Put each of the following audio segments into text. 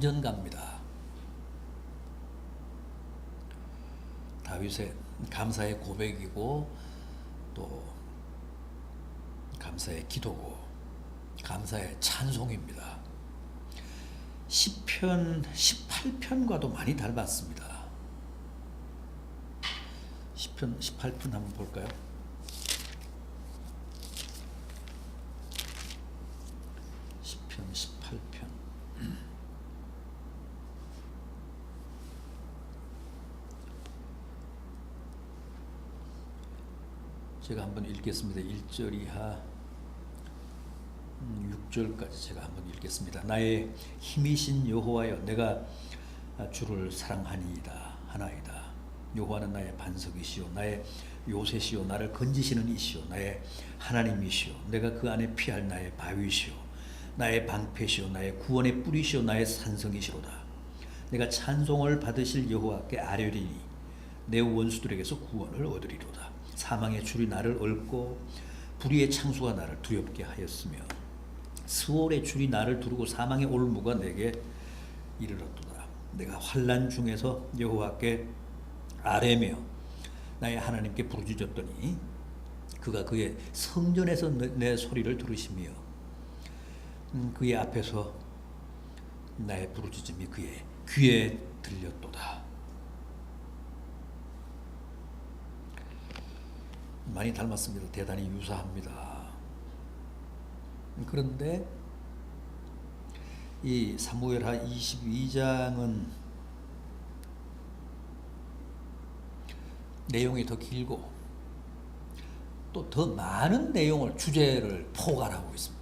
전갑니다. 다윗의 감사의 고백이고 또 감사의 기도고 감사의 찬송입니다. 시편 18편과도 많이 닮았습니다. 시편 18편 한번 볼까요? 시편 18편 제가 한번 읽겠습니다. 1절 이하 6절까지 제가 한번 읽겠습니다. 나의 힘이신 여호와여 내가 주를 사랑하니이다 하나이다. 여호와는 나의 반석이시요 나의 요새시요 나를 건지시는 이시요 나의 하나님이시요 내가 그 안에 피할 나의 바위시요 나의 방패시요 나의 구원의 뿌리시요 나의 산성이시로다. 내가 찬송을 받으실 여호와께 아뢰리니 내 원수들에게서 구원을 얻으리로다. 사망의 줄이 나를 얽고 불의의 창수가 나를 두렵게 하였으며 스월의 줄이 나를 두르고 사망의 올무가 내게 이르렀도다. 내가 환란 중에서 여호와께 아뢰며 나의 하나님께 부르짖었더니 그가 그의 성전에서 내, 내 소리를 들으시며 음, 그의 앞에서 나의 부르짖음이 그의 귀에 들렸도다. 많이 닮았습니다. 대단히 유사합니다. 그런데 이 사무엘하 22장은 내용이 더 길고 또 더 많은 내용을 주제를 포괄하고 있습니다.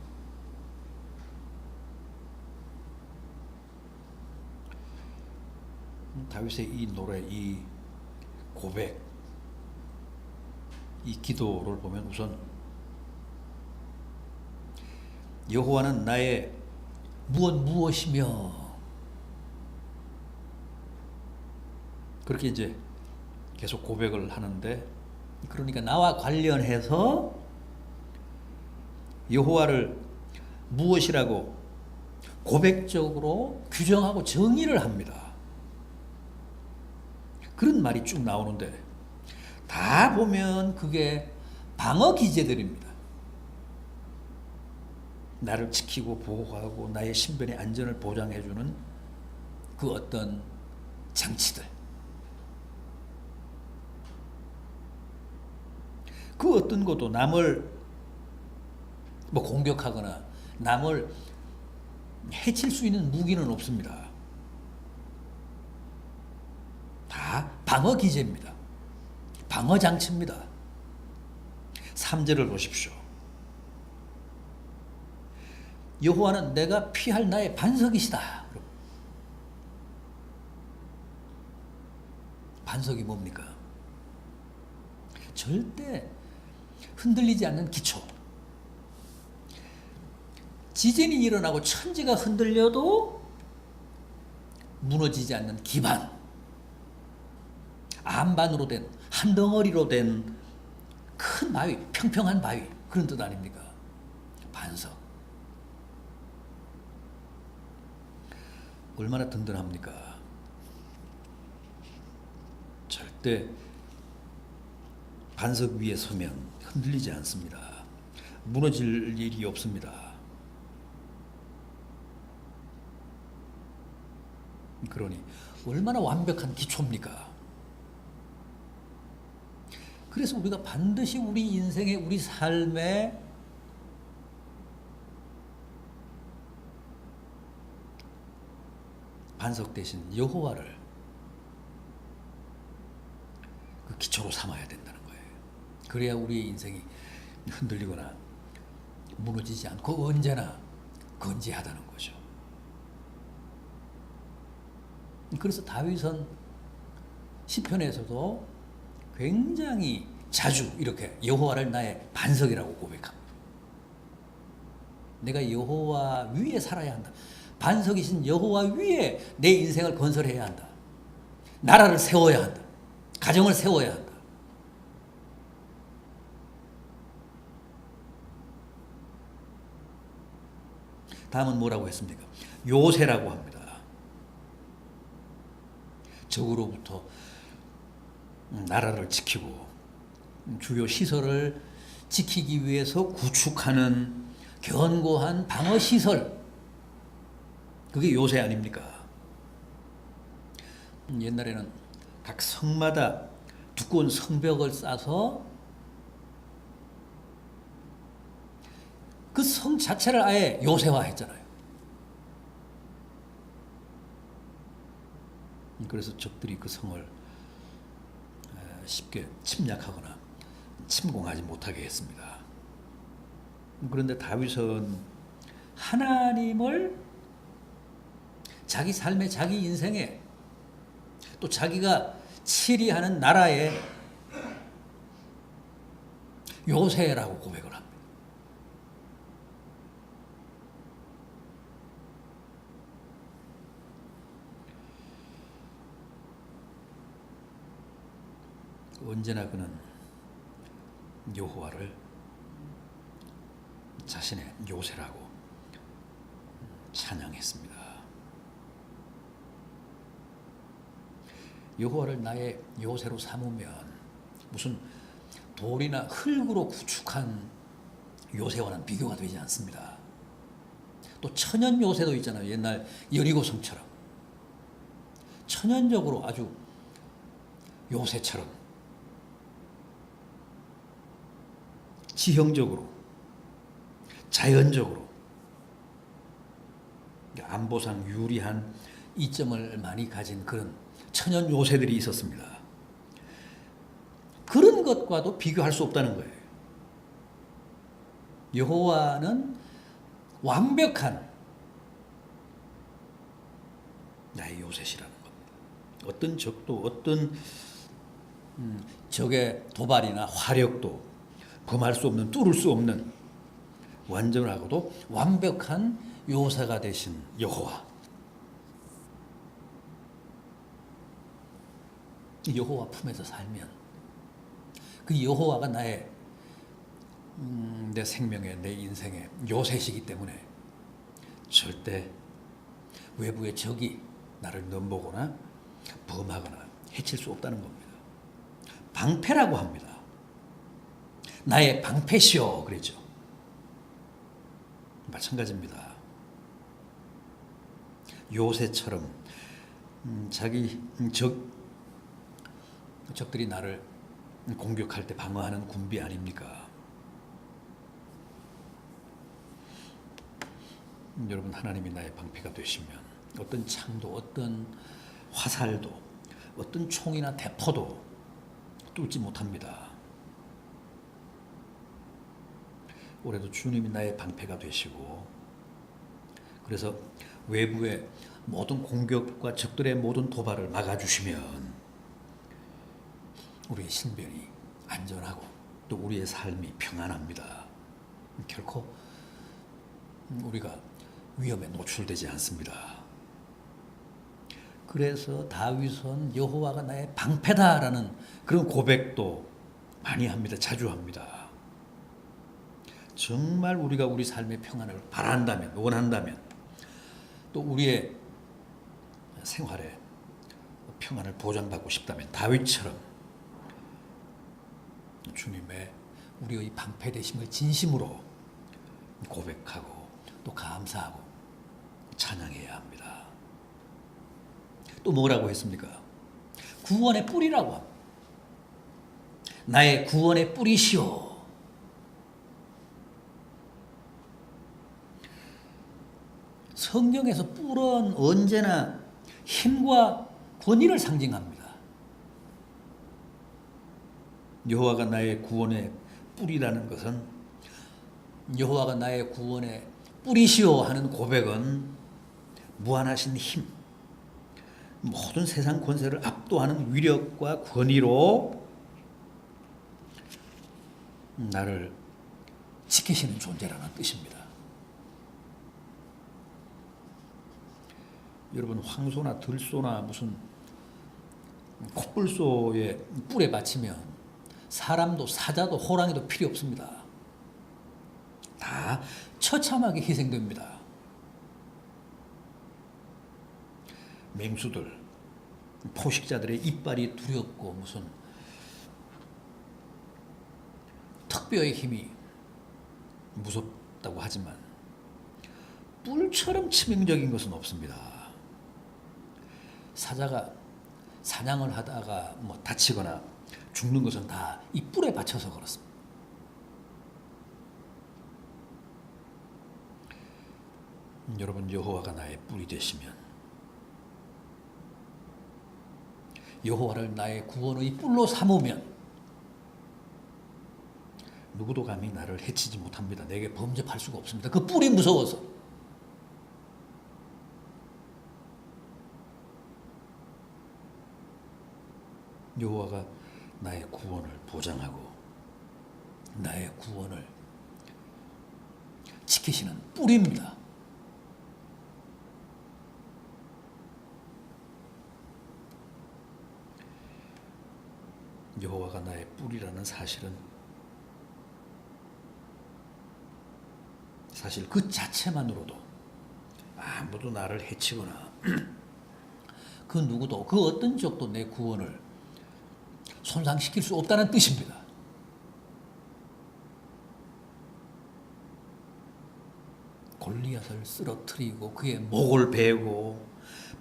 다윗의 이 노래, 이 고백, 이 기도를 보면 우선 여호와는 나의 무엇 무엇이며 그렇게 이제 계속 고백을 하는데 그러니까 나와 관련해서 여호와를 무엇이라고 고백적으로 규정하고 정의를 합니다. 그런 말이 쭉 나오는데 다 보면 그게 방어 기제들입니다. 나를 지키고 보호하고 나의 신변의 안전을 보장해주는 그 어떤 장치들. 그 어떤 것도 남을 뭐 공격하거나 남을 해칠 수 있는 무기는 없습니다. 다 방어 기제입니다. 방어 장치입니다. 3절을 보십시오. 여호와는 내가 피할 나의 반석이시다. 반석이 뭡니까? 절대 흔들리지 않는 기초. 지진이 일어나고 천지가 흔들려도 무너지지 않는 기반. 안반으로 된, 한 덩어리로 된 큰 바위, 평평한 바위. 그런 뜻 아닙니까? 반석. 얼마나 든든합니까? 절대 반석 위에 서면 흔들리지 않습니다. 무너질 일이 없습니다. 그러니 얼마나 완벽한 기초입니까? 그래서 우리가 반드시 우리 인생의 우리 삶에 반석 대신 여호와를 그 기초로 삼아야 된다는 거예요. 그래야 우리의 인생이 흔들리거나 무너지지 않고 언제나 건재하다는 거죠. 그래서 다윗은 시편에서도 굉장히 자주 이렇게 여호와를 나의 반석이라고 고백합니다. 내가 여호와 위에 살아야 한다. 반석이신 여호와 위에 내 인생을 건설해야 한다. 나라를 세워야 한다. 가정을 세워야 한다. 다음은 뭐라고 했습니까? 요새라고 합니다. 적으로부터 나라를 지키고 주요 시설을 지키기 위해서 구축하는 견고한 방어 시설 그게 요새 아닙니까? 음, 옛날에는 각 성마다 두꺼운 성벽을 쌓아서 그 성 자체를 아예 요새화했잖아요. 그래서 적들이 그 성을 에, 쉽게 침략하거나 침공하지 못하게 했습니다. 그런데 다윗은 하나님을 자기 삶의 자기 인생에 또 자기가 치리하는 나라의 요새라고 고백을 합니다. 언제나 그는 여호와를 자신의 요새라고 찬양했습니다. 여호와를 나의 요새로 삼으면 무슨 돌이나 흙으로 구축한 요새와는 비교가 되지 않습니다. 또 천연 요새도 있잖아요. 옛날 여리고성처럼 천연적으로 아주 요새처럼 지형적으로 자연적으로 안보상 유리한 이점을 많이 가진 그런 천연 요새들이 있었습니다. 그런 것과도 비교할 수 없다는 거예요. 여호와는 완벽한 나의 요새시라는 겁니다. 어떤 적도 어떤 음, 적의 도발이나 화력도 범할 수 없는 뚫을 수 없는 완전하고도 완벽한 요새가 되신 여호와. 여호와 품에서 살면 그 여호와가 나의 음, 내 생명의 내 인생의 요새시기 때문에 절대 외부의 적이 나를 넘보거나 범하거나 해칠 수 없다는 겁니다. 방패라고 합니다. 나의 방패시오 그랬죠. 마찬가지입니다. 요새처럼 음, 자기 적 적들이 나를 공격할 때 방어하는 군비 아닙니까? 음, 여러분 하나님이 나의 방패가 되시면 어떤 창도 어떤 화살도 어떤 총이나 대포도 뚫지 못합니다. 올해도 주님이 나의 방패가 되시고 그래서 외부의 모든 공격과 적들의 모든 도발을 막아주시면 우리의 신변이 안전하고 또 우리의 삶이 평안합니다. 결코 우리가 위험에 노출되지 않습니다. 그래서 다윗은 여호와가 나의 방패다라는 그런 고백도 많이 합니다. 자주 합니다. 정말 우리가 우리 삶의 평안을 바란다면, 원한다면, 또 우리의 생활에 평안을 보장받고 싶다면 다윗처럼 주님의 우리의 방패 되심을 진심으로 고백하고 또 감사하고 찬양해야 합니다. 또 뭐라고 했습니까? 구원의 뿌리라고 합니다. 나의 구원의 뿌리시오. 성경에서 뿔은 언제나 힘과 권위를 상징합니다. 여호와가 나의 구원의 뿌리라는 것은 여호와가 나의 구원의 뿌리시오 하는 고백은 무한하신 힘, 모든 세상 권세를 압도하는 위력과 권위로 나를 지키시는 존재라는 뜻입니다. 여러분 황소나 들소나 무슨 콧불소의 뿔에 받치면 사람도 사자도 호랑이도 필요 없습니다. 다 처참하게 희생됩니다. 맹수들, 포식자들의 이빨이 두렵고 무슨 특별의 힘이 무섭다고 하지만 뿔처럼 치명적인 것은 없습니다. 사자가 사냥을 하다가 뭐 다치거나 죽는 것은 다 이 뿔에 받쳐서 그렇습니다. 음, 여러분 여호와가 나의 뿔이 되시면 여호와를 나의 구원의 뿔로 삼으면 누구도 감히 나를 해치지 못합니다. 내게 범접할 수가 없습니다. 그 뿔이 무서워서. 여호와가 나의 구원을 보장하고 나의 구원을 지키시는 뿔입니다. 여호와가 나의 뿔이라는 사실은 사실 그 자체만으로도 아무도 나를 해치거나 그 누구도 그 어떤 적도 내 구원을 손상시킬 수 없다는 뜻입니다. 골리앗을 쓰러뜨리고 그의 목을 베고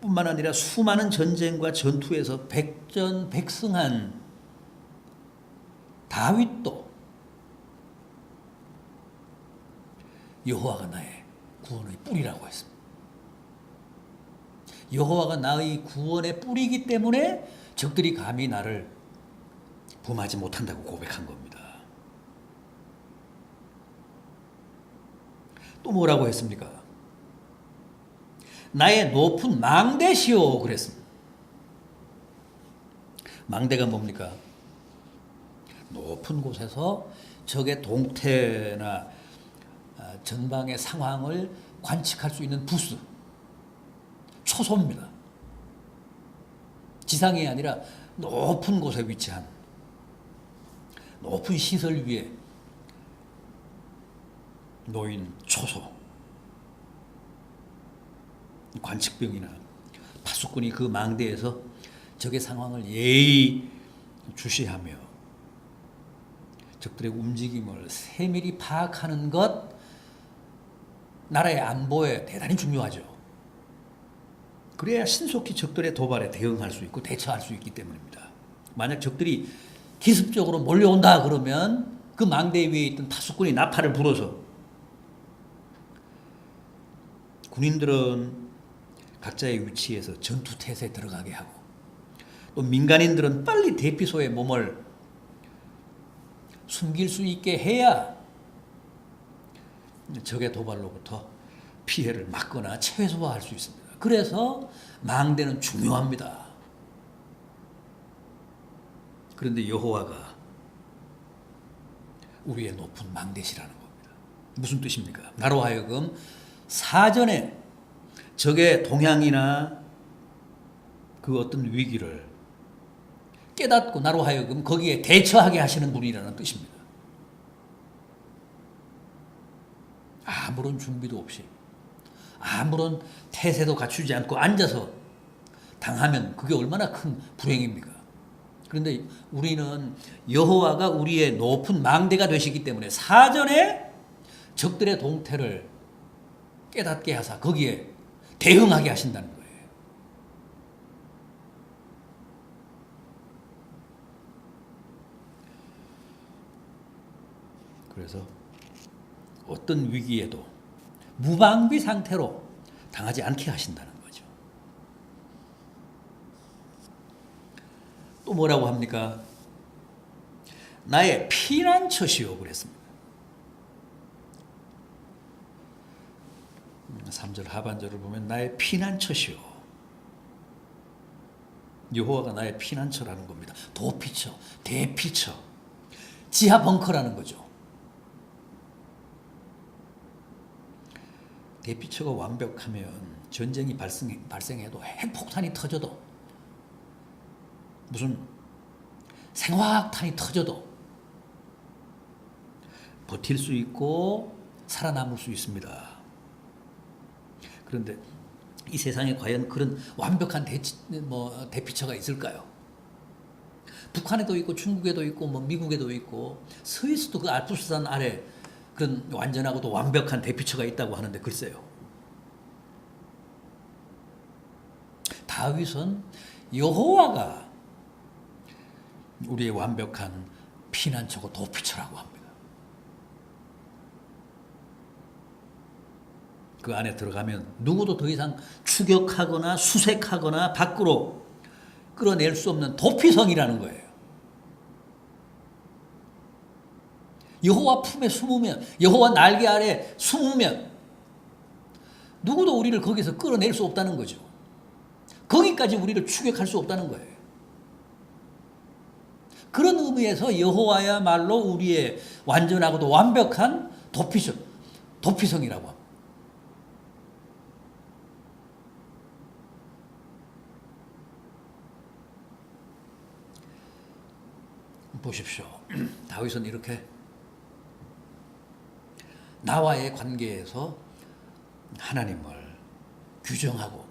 뿐만 아니라 수많은 전쟁과 전투에서 백전백승한 다윗도 여호와가 나의 구원의 뿌리라고 했습니다. 여호와가 나의 구원의 뿌리이기 때문에 적들이 감히 나를 범하지 못한다고 고백한 겁니다. 또 뭐라고 했습니까? 나의 높은 망대시오 그랬습니다. 망대가 뭡니까? 높은 곳에서 적의 동태나 아, 전방의 상황을 관측할 수 있는 부스, 초소입니다. 지상이 아니라 높은 곳에 위치한 높은 시설 위에 놓인 초소, 관측병이나 파수꾼이 그 망대에서 적의 상황을 예의 주시하며 적들의 움직임을 세밀히 파악하는 것 나라의 안보에 대단히 중요하죠. 그래야 신속히 적들의 도발에 대응할 수 있고 대처할 수 있기 때문입니다. 만약 적들이 기습적으로 몰려온다 그러면 그 망대 위에 있던 파수꾼이 나팔을 불어서 군인들은 각자의 위치에서 전투 태세에 들어가게 하고 또 민간인들은 빨리 대피소에 몸을 숨길 수 있게 해야 적의 도발로부터 피해를 막거나 최소화할 수 있습니다. 그래서 망대는 중요합니다. 그런데 여호와가 우리의 높은 망대시라는 겁니다. 무슨 뜻입니까? 나로 하여금 사전에 적의 동향이나 그 어떤 위기를 깨닫고 나로 하여금 거기에 대처하게 하시는 분이라는 뜻입니다. 아무런 준비도 없이 아무런 태세도 갖추지 않고 앉아서 당하면 그게 얼마나 큰 불행입니까? 그런데 우리는 여호와가 우리의 높은 망대가 되시기 때문에 사전에 적들의 동태를 깨닫게 하사 거기에 대응하게 하신다는 거예요. 그래서 어떤 위기에도 무방비 상태로 당하지 않게 하신다는 거죠. 또 뭐라고 합니까? 나의 피난처시오 그랬습니다. 3절 하반절을 보면 나의 피난처시오. 여호와가 나의 피난처라는 겁니다. 도피처, 대피처, 지하 벙커라는 거죠. 대피처가 완벽하면 전쟁이 발생, 발생해도 핵폭탄이 터져도 무슨 생화학탄이 터져도 버틸 수 있고 살아남을 수 있습니다. 그런데 이 세상에 과연 그런 완벽한 대치, 뭐 대피처가 있을까요? 북한에도 있고 중국에도 있고 뭐 미국에도 있고 스위스도 그 알프스산 아래 그런 완전하고도 완벽한 대피처가 있다고 하는데 글쎄요. 다윗은 여호와가 우리의 완벽한 피난처고 도피처라고 합니다. 그 안에 들어가면 누구도 더 이상 추격하거나 수색하거나 밖으로 끌어낼 수 없는 도피성이라는 거예요. 여호와 품에 숨으면 여호와 날개 아래 숨으면 누구도 우리를 거기서 끌어낼 수 없다는 거죠. 거기까지 우리를 추격할 수 없다는 거예요. 그런 의미에서 여호와야말로 우리의 완전하고도 완벽한 도피성, 도피성이라고 합니다. 보십시오. 다윗은 이렇게 나와의 관계에서 하나님을 규정하고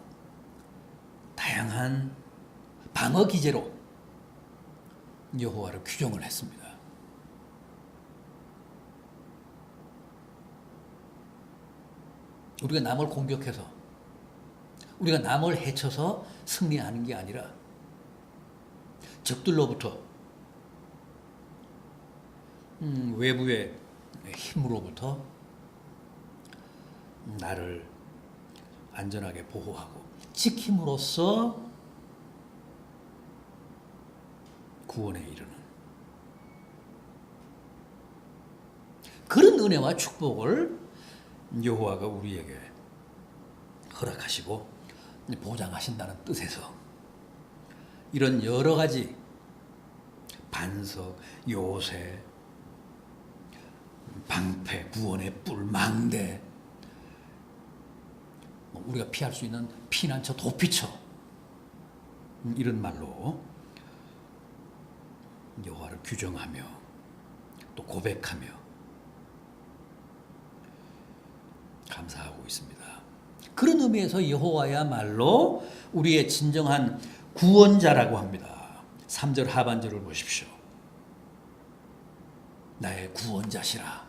다양한 방어 기제로 여호와를 규정을 했습니다. 우리가 남을 공격해서 우리가 남을 해쳐서 승리하는 게 아니라 적들로부터 음, 외부의 힘으로부터 나를 안전하게 보호하고 지킴으로써 구원에 이르는. 그런 은혜와 축복을 여호와가 우리에게 허락하시고 보장하신다는 뜻에서 이런 여러 가지 반석, 요새, 방패, 구원의 뿔, 망대, 뭐 우리가 피할 수 있는 피난처, 도피처 음, 이런 말로 여호와를 규정하며 또 고백하며 감사하고 있습니다. 그런 의미에서 여호와야말로 우리의 진정한 구원자라고 합니다. 3절 하반절을 보십시오. 나의 구원자시라.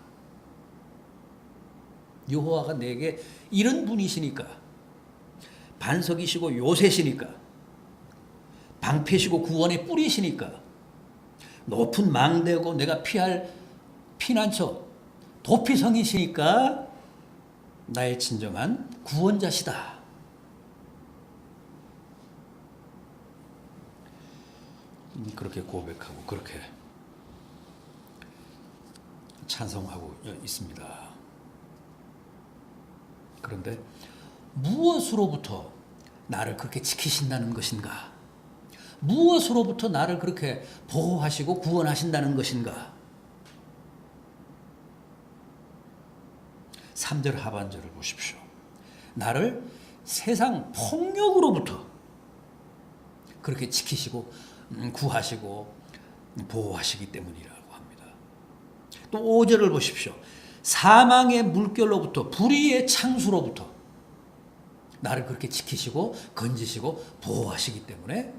여호와가 내게 이런 분이시니까 반석이시고 요새시니까 방패시고 구원의 뿌리시니까 높은 망대고 내가 피할 피난처 도피성이시니까 나의 진정한 구원자시다. 그렇게 고백하고 그렇게 찬송하고 있습니다. 그런데 무엇으로부터 나를 그렇게 지키신다는 것인가? 무엇으로부터 나를 그렇게 보호하시고 구원하신다는 것인가? 3절 하반절을 보십시오. 나를 세상 폭력으로부터 그렇게 지키시고 음, 구하시고 보호하시기 때문이라고 합니다. 또 5절을 보십시오. 사망의 물결로부터 불의의 창수로부터 나를 그렇게 지키시고 건지시고 보호하시기 때문에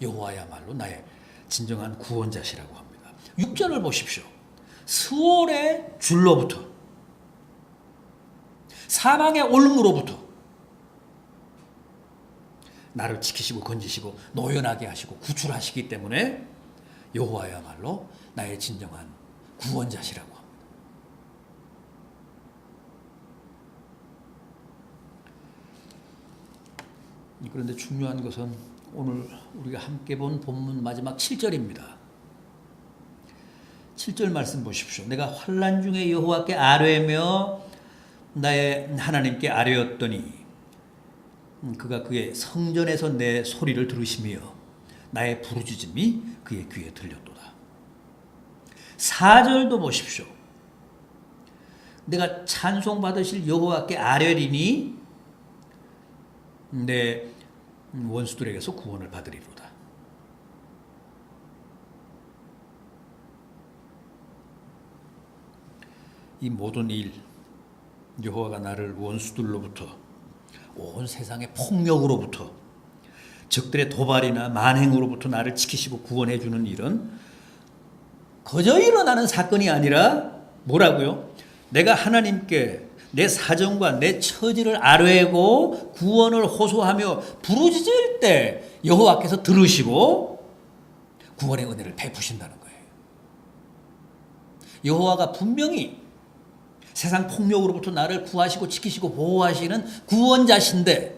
여호와야말로 나의 진정한 구원자시라고 합니다. 6절을 보십시오. 수월의 줄로부터 사망의 올무로부터 나를 지키시고 건지시고 노연하게 하시고 구출하시기 때문에 여호와야말로 나의 진정한 구원자시라고 합니다. 그런데 중요한 것은 오늘 우리가 함께 본 본문 마지막 7절입니다. 7절 말씀 보십시오. 내가 환란 중에 여호와께 아뢰며 나의 하나님께 아뢰었더니 그가 그의 성전에서 내 소리를 들으시며 나의 부르짖음이 그의 귀에 들렸도다. 4절도 보십시오. 내가 찬송 받으실 여호와께 아뢰리니 내 원수들에게서 구원을 받으리로다. 이 모든 일 여호와가 나를 원수들로부터 온 세상의 폭력으로부터 적들의 도발이나 만행으로부터 나를 지키시고 구원해 주는 일은 거저 일어나는 사건이 아니라 뭐라고요? 내가 하나님께 내 사정과 내 처지를 아뢰고 구원을 호소하며 부르짖을 때 여호와께서 들으시고 구원의 은혜를 베푸신다는 거예요. 여호와가 분명히 세상 폭력으로부터 나를 구하시고 지키시고 보호하시는 구원자신데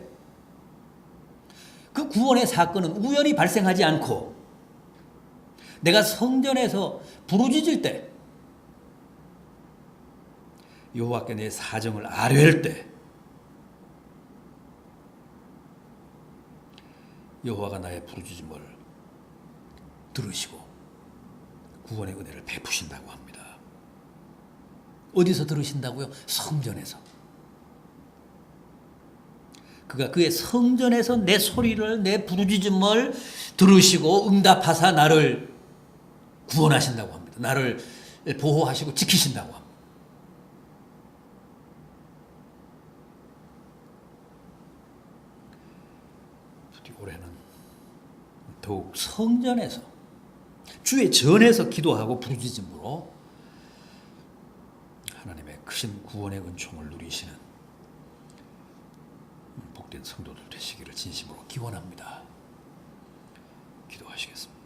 그 구원의 사건은 우연히 발생하지 않고 내가 성전에서 부르짖을 때 여호와께 내 사정을 아뢰할 때 여호와가 나의 부르짖음을 들으시고 구원의 은혜를 베푸신다고 합니다. 어디서 들으신다고요? 성전에서. 그가 그의 성전에서 내 소리를 내 부르짖음을 들으시고 응답하사 나를 구원하신다고 합니다. 나를 보호하시고 지키신다고 합니다. 부디 올해는 더욱 성전에서 주의 전에서 기도하고 부르짖음으로 하나님의 크신 구원의 은총을 누리시는 복된 성도들 되시기를 진심으로 기원합니다. 기도하시겠습니다.